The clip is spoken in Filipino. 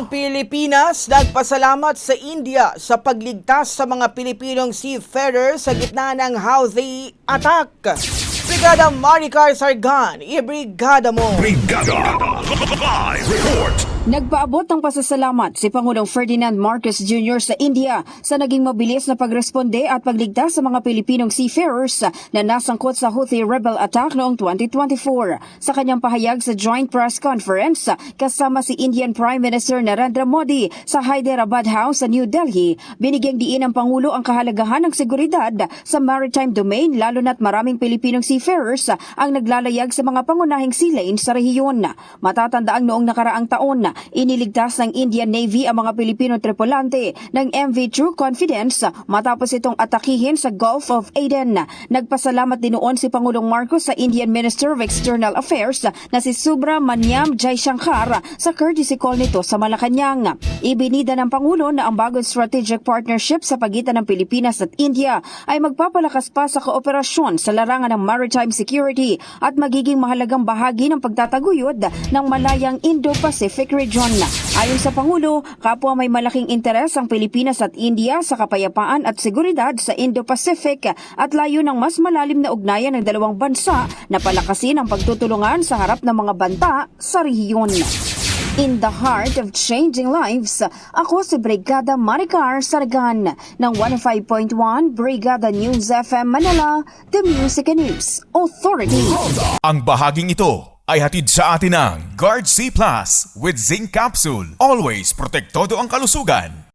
Ang Pilipinas nagpasalamat sa India sa pagligtas sa mga Pilipinong seafarers sa gitna ng Houthi attack. Brigada Maricar Sargan, ibrigada mo! Brigada Live Report Nagpaabot ng pasasalamat si Pangulong Ferdinand Marcos Jr. sa India sa naging mabilis na pagresponde at pagligtas sa mga Pilipinong seafarers na nasangkot sa Houthi rebel attack noong 2024. Sa kanyang pahayag sa joint press conference kasama si Indian Prime Minister Narendra Modi sa Hyderabad House sa New Delhi, binigyang diin ng Pangulo ang kahalagahan ng seguridad sa maritime domain lalo na't maraming Pilipinong seafarers ang naglalayag sa mga pangunahing sea lane sa rehiyon. Matatanda ang noong nakaraang taon iniligtas ng Indian Navy ang mga Pilipino tripulante ng MV True Confidence matapos itong atakihin sa Gulf of Aden. Nagpasalamat din noon si Pangulong Marcos sa Indian Minister of External Affairs na si Subramanyam Jaishankar sa courtesy call nito sa Malacanang. Ibinida ng Pangulo na ang bagong strategic partnership sa pagitan ng Pilipinas at India ay magpapalakas pa sa kooperasyon sa larangan ng maritime security at magiging mahalagang bahagi ng pagtataguyod ng malayang Indo-Pacific region. Ayon sa Pangulo, kapwa may malaking interes ang Pilipinas at India sa kapayapaan at seguridad sa Indo-Pacific at layo ng mas malalim na ugnayan ng dalawang bansa na palakasin ang pagtutulungan sa harap ng mga banta sa rehiyon. In the heart of changing lives, ako si Brigada Maricar Sargan ng 105.1 Brigada News FM Manila, The Music and News Authority. Ang bahaging ito ay hatid sa atin ng Guard C Plus with Zinc Capsule. Always protektado ang kalusugan.